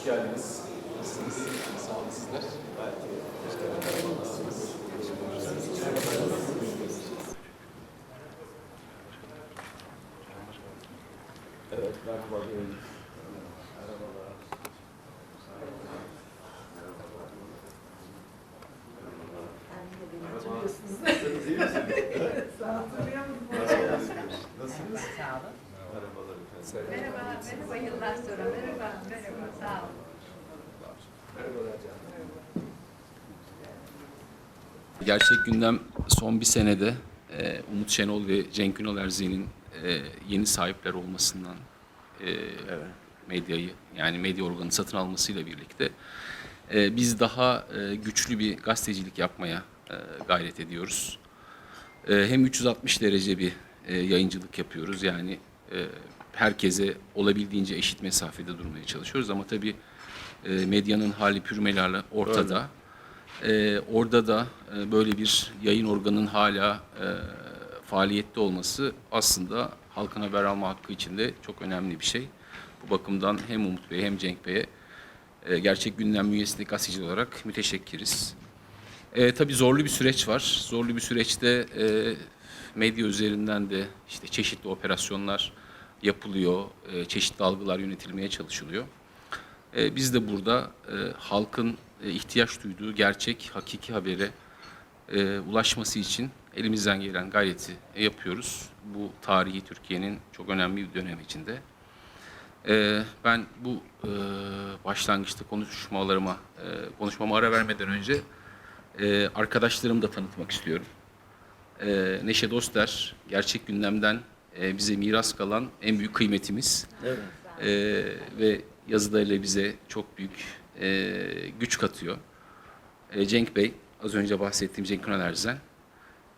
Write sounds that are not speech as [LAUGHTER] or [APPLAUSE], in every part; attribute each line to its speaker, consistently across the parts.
Speaker 1: Hoş geldiniz. Nasılsınız? Sağ olun sizler. Evet, merhaba buyurun. Merhabalar. Nasılsınız? İyi misiniz? Nasılsınız?
Speaker 2: Sağ olun.
Speaker 1: Merhabalar efendim.
Speaker 3: Merhaba, merhaba yıllar sonra. Merhaba, sağ olun.
Speaker 1: Merhabalar canım.
Speaker 4: Gerçek gündem son bir senede e, Umut Şenol ve Cenk Günal Erzi'nin e, yeni sahipler olmasından e, medyayı yani medya organı satın almasıyla birlikte e, biz daha e, güçlü bir gazetecilik yapmaya e, gayret ediyoruz. E, hem 360 derece bir e, yayıncılık yapıyoruz yani e, herkese olabildiğince eşit mesafede durmaya çalışıyoruz ama tabii e, medyanın hali pürmelerle ortada. Ee, orada da e, böyle bir yayın organının hala e, faaliyette olması aslında halkın haber alma hakkı için de çok önemli bir şey. Bu bakımdan hem Umut Bey hem Cenk Bey'e e, gerçek gündem bünyesindeki gazeteci olarak müteşekkiriz. E, tabii zorlu bir süreç var. Zorlu bir süreçte e, medya üzerinden de işte çeşitli operasyonlar yapılıyor, e, çeşitli algılar yönetilmeye çalışılıyor. E, biz de burada e, halkın e, ihtiyaç duyduğu gerçek, hakiki habere e, ulaşması için elimizden gelen gayreti yapıyoruz. Bu tarihi Türkiye'nin çok önemli bir dönem içinde. E, ben bu e, başlangıçta konuşmalarıma, e, konuşmama ara vermeden önce e, arkadaşlarımı da tanıtmak istiyorum. E, Neşe Doster, gerçek gündemden e, bize miras kalan en büyük kıymetimiz. E, ve yazılarıyla bize çok büyük e, güç katıyor. E, Cenk Bey, az önce bahsettiğim Cenk Ünal Erzen.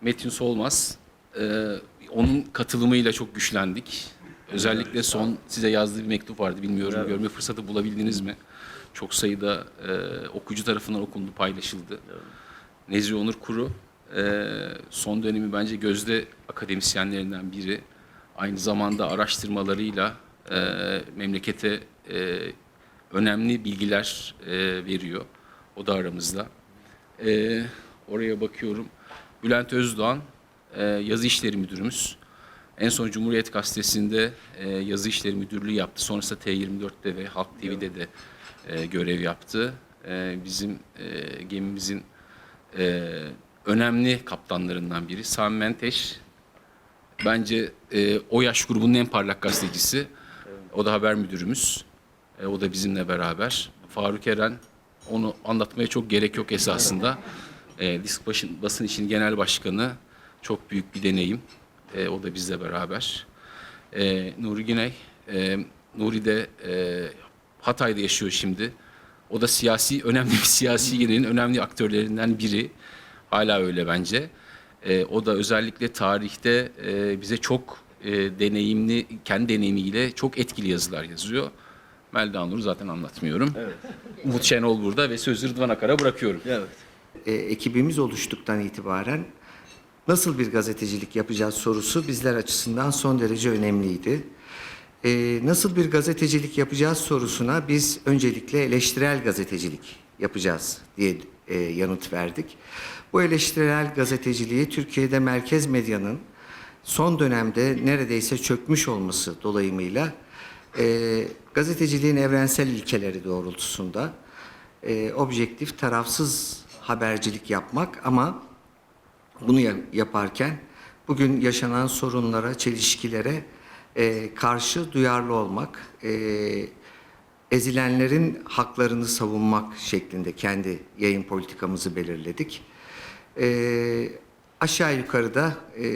Speaker 4: Metin Solmaz, e, onun katılımıyla çok güçlendik. Özellikle son size yazdığı bir mektup vardı, bilmiyorum görme fırsatı bulabildiniz mi? Çok sayıda e, okuyucu tarafından okundu, paylaşıldı. Nezih Onur Kuru, e, son dönemi bence gözde akademisyenlerinden biri. Aynı zamanda araştırmalarıyla e, memlekete e, önemli bilgiler e, veriyor. O da aramızda. E, oraya bakıyorum. Bülent Özdoğan, e, yazı işleri müdürümüz. En son Cumhuriyet Gazetesi'nde e, yazı işleri müdürlüğü yaptı. Sonrasında T24'te ve Halk TV'de de e, görev yaptı. E, bizim e, gemimizin e, önemli kaptanlarından biri. Sami Menteş, bence e, o yaş grubunun en parlak gazetecisi. O da haber müdürümüz. E, o da bizimle beraber. Faruk Eren, onu anlatmaya çok gerek yok esasında. E, Disk basın, basın işin genel başkanı. Çok büyük bir deneyim. E, o da bizle beraber. E, Nuri Güney, e, Nuri de e, Hatay'da yaşıyor şimdi. O da siyasi, [LAUGHS] önemli bir siyasi geleneğin önemli aktörlerinden biri. Hala öyle bence. E, o da özellikle tarihte e, bize çok e, deneyimli, kendi deneyimiyle çok etkili yazılar yazıyor. Melda Nur zaten anlatmıyorum.
Speaker 5: Evet.
Speaker 4: Umut Şenol burada ve sözü Rıdvan Akar'a bırakıyorum.
Speaker 5: Evet.
Speaker 2: E, ekibimiz oluştuktan itibaren nasıl bir gazetecilik yapacağız sorusu bizler açısından son derece önemliydi. E, nasıl bir gazetecilik yapacağız sorusuna biz öncelikle eleştirel gazetecilik yapacağız diye e, yanıt verdik. Bu eleştirel gazeteciliği Türkiye'de merkez medyanın son dönemde neredeyse çökmüş olması dolayımıyla e, gazeteciliğin evrensel ilkeleri doğrultusunda e, objektif, tarafsız habercilik yapmak ama bunu ya- yaparken bugün yaşanan sorunlara, çelişkilere e, karşı duyarlı olmak, e, ezilenlerin haklarını savunmak şeklinde kendi yayın politikamızı belirledik. E, aşağı yukarıda e,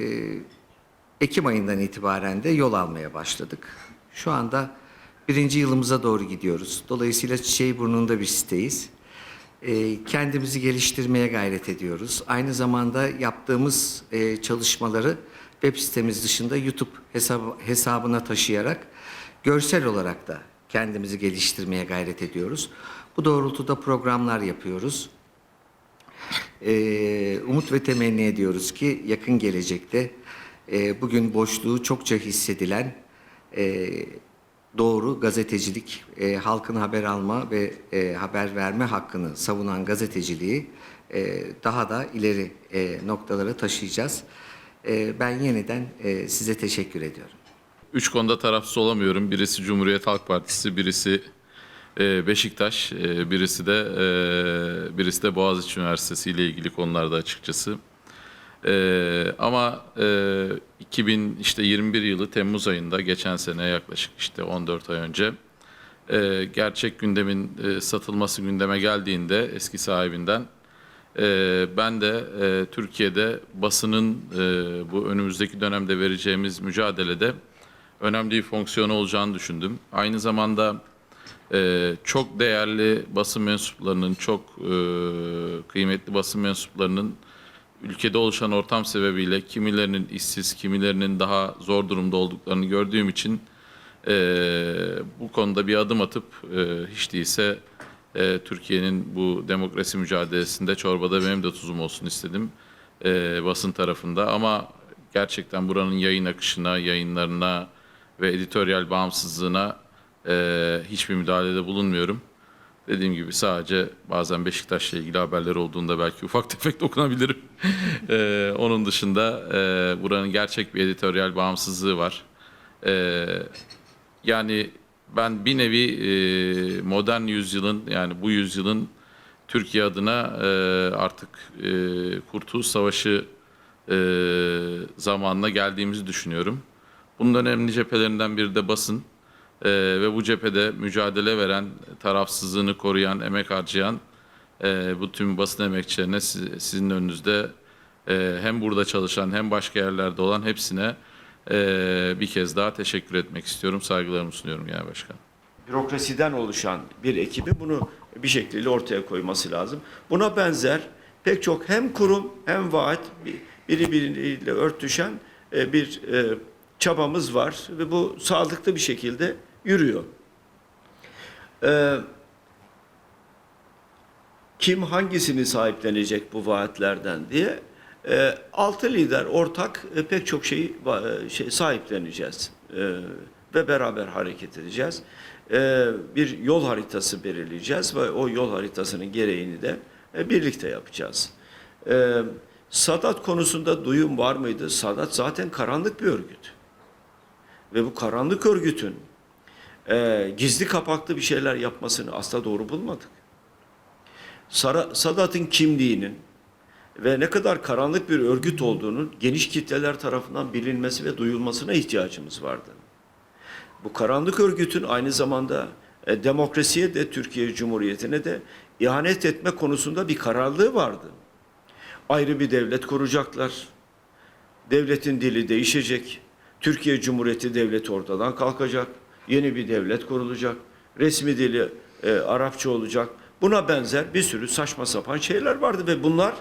Speaker 2: Ekim ayından itibaren de yol almaya başladık. Şu anda birinci yılımıza doğru gidiyoruz. Dolayısıyla çiçeği burnunda bir siteyiz. Ee, kendimizi geliştirmeye gayret ediyoruz. Aynı zamanda yaptığımız e, çalışmaları web sitemiz dışında YouTube hesabı, hesabına taşıyarak görsel olarak da kendimizi geliştirmeye gayret ediyoruz. Bu doğrultuda programlar yapıyoruz. Ee, umut ve temenni ediyoruz ki yakın gelecekte e, bugün boşluğu çokça hissedilen e, doğru gazetecilik, e, halkın haber alma ve e, haber verme hakkını savunan gazeteciliği e, daha da ileri e, noktalara taşıyacağız. E, ben yeniden e, size teşekkür ediyorum.
Speaker 5: Üç konuda tarafsız olamıyorum. Birisi Cumhuriyet Halk Partisi, birisi e, Beşiktaş, e, birisi de e, birisi de Boğaziçi Üniversitesi ile ilgili konularda açıkçası. E, ama e, 2000 işte 21 yılı Temmuz ayında geçen sene yaklaşık işte 14 ay önce e, gerçek gündemin e, satılması gündeme geldiğinde eski sahibinden ee, ben de e, Türkiye'de basının e, bu önümüzdeki dönemde vereceğimiz mücadelede önemli bir fonksiyonu olacağını düşündüm. Aynı zamanda e, çok değerli basın mensuplarının, çok e, kıymetli basın mensuplarının ülkede oluşan ortam sebebiyle kimilerinin işsiz, kimilerinin daha zor durumda olduklarını gördüğüm için e, bu konuda bir adım atıp e, hiç değilse e, Türkiye'nin bu demokrasi mücadelesinde çorbada benim de tuzum olsun istedim e, basın tarafında. Ama gerçekten buranın yayın akışına, yayınlarına ve editoryal bağımsızlığına e, hiçbir müdahalede bulunmuyorum. Dediğim gibi sadece bazen Beşiktaş'la ilgili haberler olduğunda belki ufak [LAUGHS] tefek dokunabilirim. [LAUGHS] E, onun dışında e, buranın gerçek bir editoryal bağımsızlığı var. E, yani ben bir nevi e, modern yüzyılın yani bu yüzyılın Türkiye adına e, artık e, Kurtuluş Savaşı e, zamanına geldiğimizi düşünüyorum. Bunun önemli cephelerinden biri de basın E, ve bu cephede mücadele veren, tarafsızlığını koruyan, emek harcayan e, bu tüm basın emekçilerine siz- sizin önünüzde e, hem burada çalışan hem başka yerlerde olan hepsine e, bir kez daha teşekkür etmek istiyorum. Saygılarımı sunuyorum Genel Başkan.
Speaker 6: bürokrasiden oluşan bir ekibi bunu bir şekilde ortaya koyması lazım. Buna benzer pek çok hem kurum hem vaat biri biriyle örtüşen e, bir e, çabamız var ve bu sağlıklı bir şekilde yürüyor. E, Kim hangisini sahiplenecek bu vaatlerden diye e, altı lider ortak e, pek çok şeyi e, şey sahipleneceğiz E, ve beraber hareket edeceğiz. E, bir yol haritası belirleyeceğiz ve o yol haritasının gereğini de e, birlikte yapacağız. E, Sadat konusunda duyum var mıydı? Sadat zaten karanlık bir örgüt. Ve bu karanlık örgütün e, gizli kapaklı bir şeyler yapmasını asla doğru bulmadık. Sara- Sadat'ın kimliğinin ve ne kadar karanlık bir örgüt olduğunun geniş kitleler tarafından bilinmesi ve duyulmasına ihtiyacımız vardı. Bu karanlık örgütün aynı zamanda e, demokrasiye de Türkiye Cumhuriyeti'ne de ihanet etme konusunda bir kararlılığı vardı. Ayrı bir devlet kuracaklar. Devletin dili değişecek. Türkiye Cumhuriyeti devleti ortadan kalkacak. Yeni bir devlet kurulacak. Resmi dili e, Arapça olacak. Buna benzer bir sürü saçma sapan şeyler vardı ve bunlar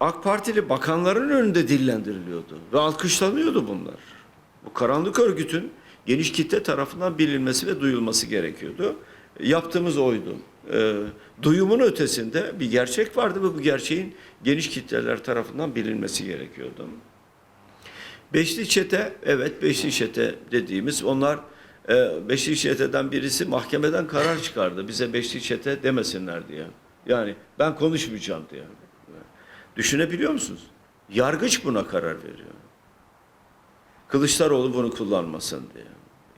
Speaker 6: AK Partili bakanların önünde dillendiriliyordu ve alkışlanıyordu bunlar. Bu karanlık örgütün geniş kitle tarafından bilinmesi ve duyulması gerekiyordu. Yaptığımız oydu. Ee, duyumun ötesinde bir gerçek vardı ve bu gerçeğin geniş kitleler tarafından bilinmesi gerekiyordu. Beşli çete, evet beşli çete dediğimiz onlar e, beşli çeteden birisi mahkemeden karar çıkardı. Bize beşli çete demesinler diye. Yani ben konuşmayacağım diye. Düşünebiliyor musunuz? Yargıç buna karar veriyor. Kılıçdaroğlu bunu kullanmasın diye.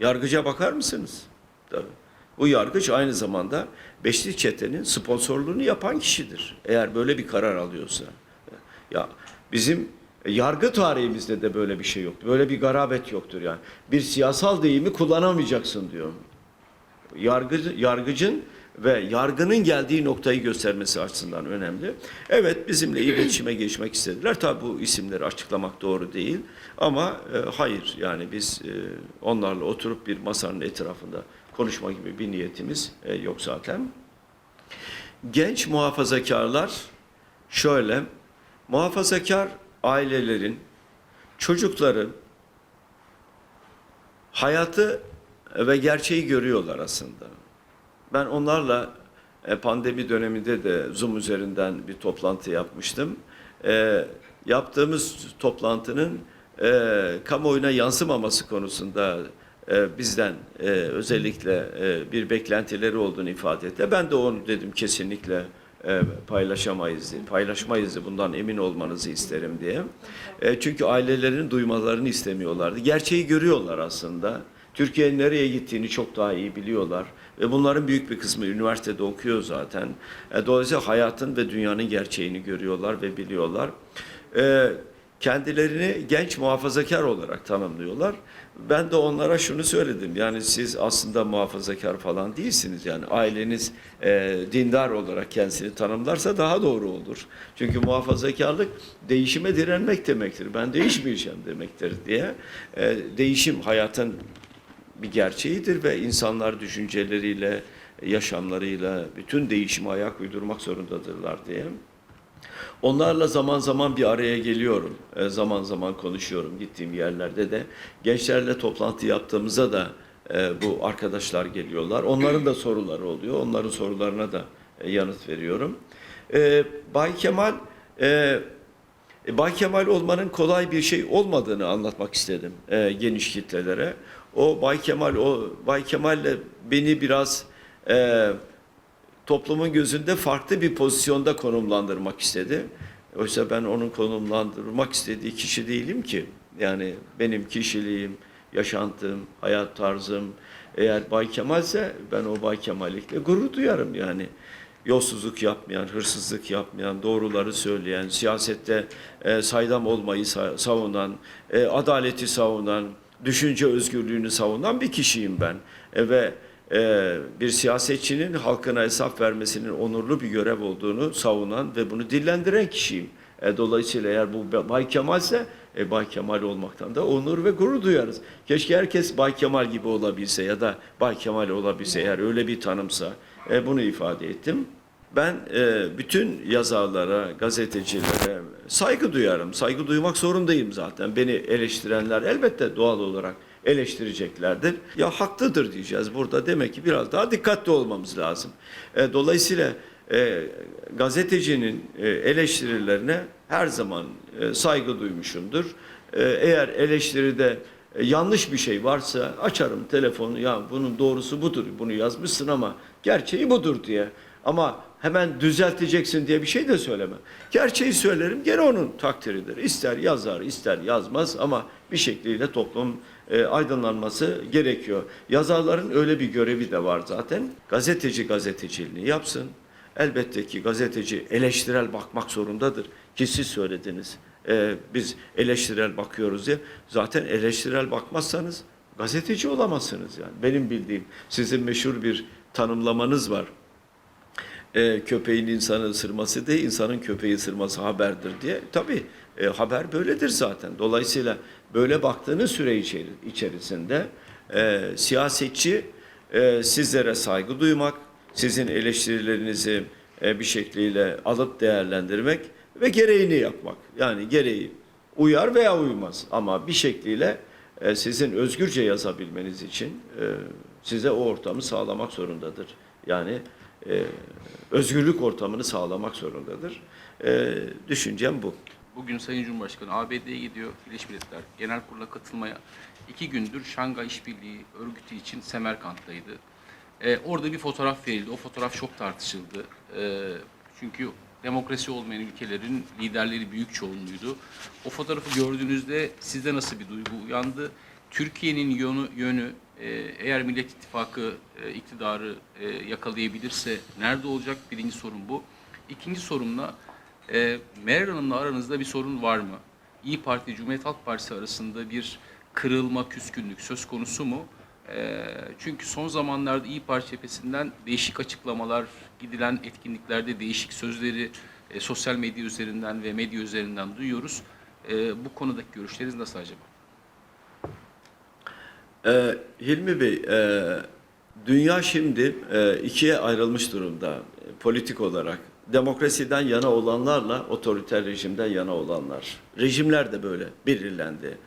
Speaker 6: Yargıca bakar mısınız? Tabii. Bu yargıç aynı zamanda Beşli Çete'nin sponsorluğunu yapan kişidir. Eğer böyle bir karar alıyorsa. Ya bizim yargı tarihimizde de böyle bir şey yoktur. Böyle bir garabet yoktur yani. Bir siyasal deyimi kullanamayacaksın diyor. Yargı, yargıcın ve yargının geldiği noktayı göstermesi açısından önemli. Evet bizimle iletişime geçmek istediler. Tabi bu isimleri açıklamak doğru değil. Ama e, hayır yani biz e, onlarla oturup bir masanın etrafında konuşma gibi bir niyetimiz e, yok zaten. Genç muhafazakarlar şöyle, muhafazakar ailelerin, çocukların hayatı ve gerçeği görüyorlar aslında. Ben onlarla e, pandemi döneminde de Zoom üzerinden bir toplantı yapmıştım. E, yaptığımız toplantının e, kamuoyuna yansımaması konusunda e, bizden e, özellikle e, bir beklentileri olduğunu ifade etti. Ben de onu dedim kesinlikle paylaşamayız, paylaşmayız bundan emin olmanızı isterim diye. Çünkü ailelerin duymalarını istemiyorlardı. Gerçeği görüyorlar aslında. Türkiye'nin nereye gittiğini çok daha iyi biliyorlar. Ve bunların büyük bir kısmı üniversitede okuyor zaten. Dolayısıyla hayatın ve dünyanın gerçeğini görüyorlar ve biliyorlar. Kendilerini genç muhafazakar olarak tanımlıyorlar. Ben de onlara şunu söyledim. Yani siz aslında muhafazakar falan değilsiniz. Yani aileniz e, dindar olarak kendisini tanımlarsa daha doğru olur. Çünkü muhafazakarlık değişime direnmek demektir. Ben değişmeyeceğim demektir diye. E, değişim hayatın bir gerçeğidir ve insanlar düşünceleriyle, yaşamlarıyla bütün değişime ayak uydurmak zorundadırlar diye. Onlarla zaman zaman bir araya geliyorum. E, zaman zaman konuşuyorum gittiğim yerlerde de. Gençlerle toplantı yaptığımızda da e, bu arkadaşlar geliyorlar. Onların da soruları oluyor. Onların sorularına da e, yanıt veriyorum. Bay Kemal Bay Kemal olmanın kolay bir şey olmadığını anlatmak istedim e, geniş kitlelere. O Bay Kemal o Bay Kemal'le beni biraz e, toplumun gözünde farklı bir pozisyonda konumlandırmak istedi. Oysa ben onun konumlandırmak istediği kişi değilim ki. Yani benim kişiliğim, yaşantım, hayat tarzım eğer Bay Kemal'se ben o Bay Kemal'likle gurur duyarım yani. Yolsuzluk yapmayan, hırsızlık yapmayan, doğruları söyleyen, siyasette e, saydam olmayı sa- savunan, e, adaleti savunan, düşünce özgürlüğünü savunan bir kişiyim ben. E, ve e, bir siyasetçinin halkına hesap vermesinin onurlu bir görev olduğunu savunan ve bunu dillendiren kişiyim. E, dolayısıyla eğer bu Bay Kemal ise e, Bay Kemal olmaktan da onur ve gurur duyarız. Keşke herkes Bay Kemal gibi olabilse ya da Bay Kemal olabilse eğer öyle bir tanımsa e, bunu ifade ettim. Ben e, bütün yazarlara, gazetecilere saygı duyarım. Saygı duymak zorundayım zaten. Beni eleştirenler elbette doğal olarak eleştireceklerdir. Ya haklıdır diyeceğiz burada. Demek ki biraz daha dikkatli olmamız lazım. E, dolayısıyla e, gazetecinin e, eleştirilerine her zaman e, saygı duymuşumdur. E, eğer eleştiride e, yanlış bir şey varsa açarım telefonu ya bunun doğrusu budur bunu yazmışsın ama gerçeği budur diye. Ama hemen düzelteceksin diye bir şey de söylemem. Gerçeği söylerim gene onun takdiridir. İster yazar ister yazmaz ama bir şekliyle toplum e, aydınlanması gerekiyor. Yazarların öyle bir görevi de var zaten. Gazeteci gazeteciliğini yapsın. Elbette ki gazeteci eleştirel bakmak zorundadır. Ki siz söylediniz. E, biz eleştirel bakıyoruz diye. Zaten eleştirel bakmazsanız gazeteci olamazsınız yani. Benim bildiğim sizin meşhur bir tanımlamanız var. E, köpeğin insanı ısırması değil, insanın köpeği ısırması haberdir diye. Tabii e, haber böyledir zaten. Dolayısıyla böyle baktığınız süre içeri, içerisinde e, siyasetçi e, sizlere saygı duymak, sizin eleştirilerinizi e, bir şekliyle alıp değerlendirmek ve gereğini yapmak. Yani gereği uyar veya uymaz ama bir şekliyle e, sizin özgürce yazabilmeniz için e, size o ortamı sağlamak zorundadır. Yani e, özgürlük ortamını sağlamak zorundadır. E, düşüncem bu.
Speaker 4: Bugün Sayın Cumhurbaşkanı ABD'ye gidiyor. Birleşmiş Milletler Genel Kurulu'na katılmaya. iki gündür Şangay İşbirliği Örgütü için Semerkant'taydı. Ee, orada bir fotoğraf verildi. O fotoğraf çok tartışıldı. Ee, çünkü demokrasi olmayan ülkelerin liderleri büyük çoğunluğuydu. O fotoğrafı gördüğünüzde sizde nasıl bir duygu uyandı? Türkiye'nin yönü, yönü e, eğer Millet İttifakı e, iktidarı e, yakalayabilirse nerede olacak? Birinci sorun bu. İkinci sorumla e, Meral Hanım'la aranızda bir sorun var mı? İyi Parti, Cumhuriyet Halk Partisi arasında bir kırılma, küskünlük söz konusu mu? E, çünkü son zamanlarda İyi Parti cephesinden değişik açıklamalar, gidilen etkinliklerde değişik sözleri e, sosyal medya üzerinden ve medya üzerinden duyuyoruz. E, bu konudaki görüşleriniz nasıl acaba?
Speaker 6: Ee, Hilmi Bey, e, dünya şimdi e, ikiye ayrılmış durumda e, politik olarak. Demokrasiden yana olanlarla otoriter rejimden yana olanlar. Rejimler de böyle belirlendi.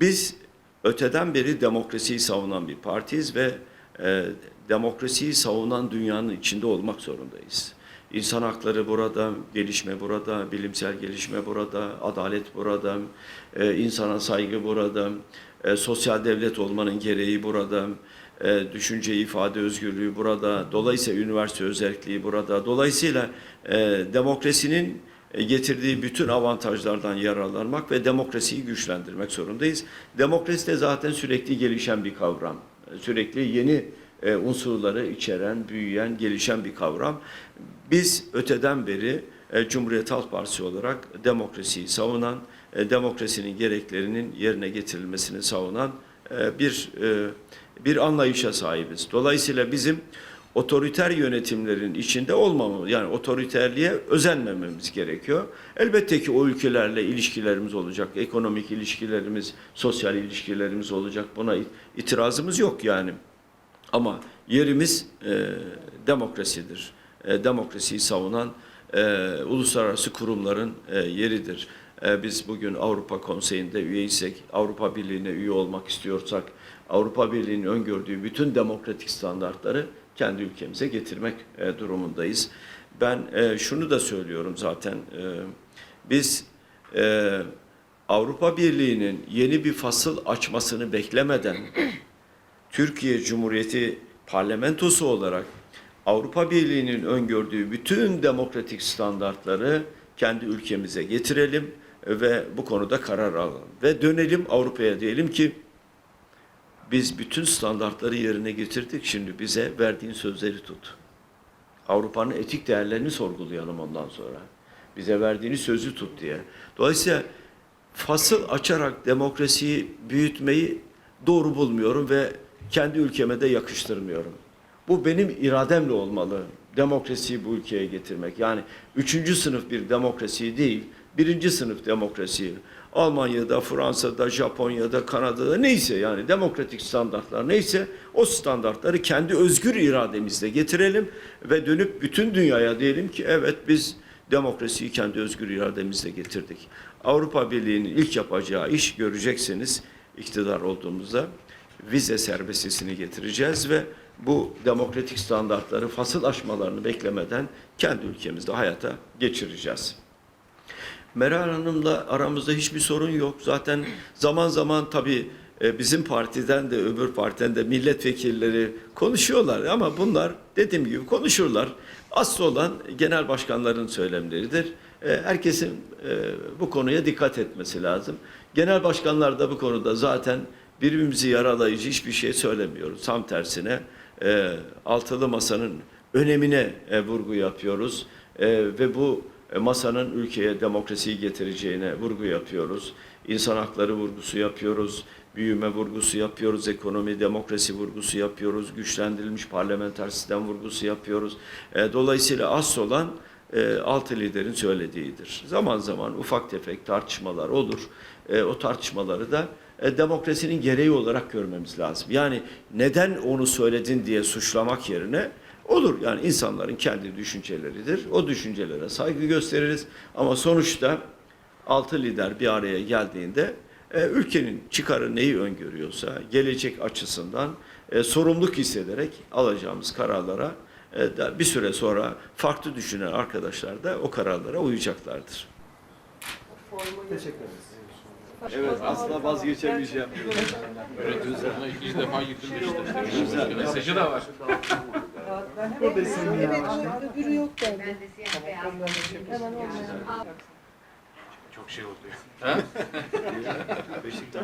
Speaker 6: Biz öteden beri demokrasiyi savunan bir partiyiz ve e, demokrasiyi savunan dünyanın içinde olmak zorundayız. İnsan hakları burada, gelişme burada, bilimsel gelişme burada, adalet burada, e, insana saygı burada, e, sosyal devlet olmanın gereği burada, e, düşünce ifade özgürlüğü burada, dolayısıyla üniversite özelliği burada, dolayısıyla e, demokrasinin e, getirdiği bütün avantajlardan yararlanmak ve demokrasiyi güçlendirmek zorundayız. Demokrasi de zaten sürekli gelişen bir kavram. E, Sürekli yeni e, unsurları içeren, büyüyen, gelişen bir kavram. Biz öteden beri e, Cumhuriyet Halk Partisi olarak demokrasiyi savunan, e, demokrasinin gereklerinin yerine getirilmesini savunan e, bir e, bir anlayışa sahibiz. Dolayısıyla bizim otoriter yönetimlerin içinde olmamamız, yani otoriterliğe özenmememiz gerekiyor. Elbette ki o ülkelerle ilişkilerimiz olacak, ekonomik ilişkilerimiz, sosyal ilişkilerimiz olacak. Buna it- itirazımız yok yani. Ama yerimiz e, demokrasidir. E, demokrasiyi savunan e, uluslararası kurumların e, yeridir. E, biz bugün Avrupa Konseyi'nde üyeysek, Avrupa Birliği'ne üye olmak istiyorsak, Avrupa Birliği'nin öngördüğü bütün demokratik standartları kendi ülkemize getirmek e, durumundayız. Ben e, şunu da söylüyorum zaten, e, biz e, Avrupa Birliği'nin yeni bir fasıl açmasını beklemeden Türkiye Cumhuriyeti parlamentosu olarak Avrupa Birliği'nin öngördüğü bütün demokratik standartları kendi ülkemize getirelim ve bu konuda karar alalım. Ve dönelim Avrupa'ya diyelim ki biz bütün standartları yerine getirdik. Şimdi bize verdiğin sözleri tut. Avrupa'nın etik değerlerini sorgulayalım ondan sonra. Bize verdiğini sözü tut diye. Dolayısıyla fasıl açarak demokrasiyi büyütmeyi doğru bulmuyorum ve kendi ülkeme de yakıştırmıyorum. Bu benim irademle olmalı. Demokrasiyi bu ülkeye getirmek. Yani üçüncü sınıf bir demokrasi değil, birinci sınıf demokrasi. Almanya'da, Fransa'da, Japonya'da, Kanada'da neyse yani demokratik standartlar neyse o standartları kendi özgür irademizle getirelim ve dönüp bütün dünyaya diyelim ki evet biz demokrasiyi kendi özgür irademizle getirdik. Avrupa Birliği'nin ilk yapacağı iş göreceksiniz iktidar olduğumuzda vize serbestisini getireceğiz ve bu demokratik standartları fasıl aşmalarını beklemeden kendi ülkemizde hayata geçireceğiz. Meral Hanım'la aramızda hiçbir sorun yok. Zaten zaman zaman tabii e, bizim partiden de öbür partiden de milletvekilleri konuşuyorlar ama bunlar dediğim gibi konuşurlar. Asıl olan genel başkanların söylemleridir. E, Herkesin e, bu konuya dikkat etmesi lazım. Genel başkanlar da bu konuda zaten birbirimizi yaralayıcı hiçbir şey söylemiyoruz. Tam tersine e, altılı masanın önemine e, vurgu yapıyoruz E, ve bu e, masanın ülkeye demokrasiyi getireceğine vurgu yapıyoruz. İnsan hakları vurgusu yapıyoruz, büyüme vurgusu yapıyoruz, ekonomi, demokrasi vurgusu yapıyoruz, güçlendirilmiş parlamenter sistem vurgusu yapıyoruz. E, Dolayısıyla asıl olan e, altı liderin söylediğidir. Zaman zaman ufak tefek tartışmalar olur. E, O tartışmaları da e, demokrasinin gereği olarak görmemiz lazım. Yani neden onu söyledin diye suçlamak yerine olur. Yani insanların kendi düşünceleridir. O düşüncelere saygı gösteririz. Ama sonuçta altı lider bir araya geldiğinde e, ülkenin çıkarı neyi öngörüyorsa gelecek açısından e, sorumluluk hissederek alacağımız kararlara e, da bir süre sonra farklı düşünen arkadaşlar da o kararlara uyacaklardır.
Speaker 1: Teşekkür ederiz.
Speaker 6: Evet aslında vazgeçemeyeceğim.
Speaker 4: Ona ikinci defa gittim işte. Mesajı da var.
Speaker 7: Evet, o öbürü yok bende.
Speaker 3: Ben de siyah beyaz.
Speaker 7: Hemen olmayan.
Speaker 4: Çok şey oldu ya. [LAUGHS]
Speaker 6: Beşiktaş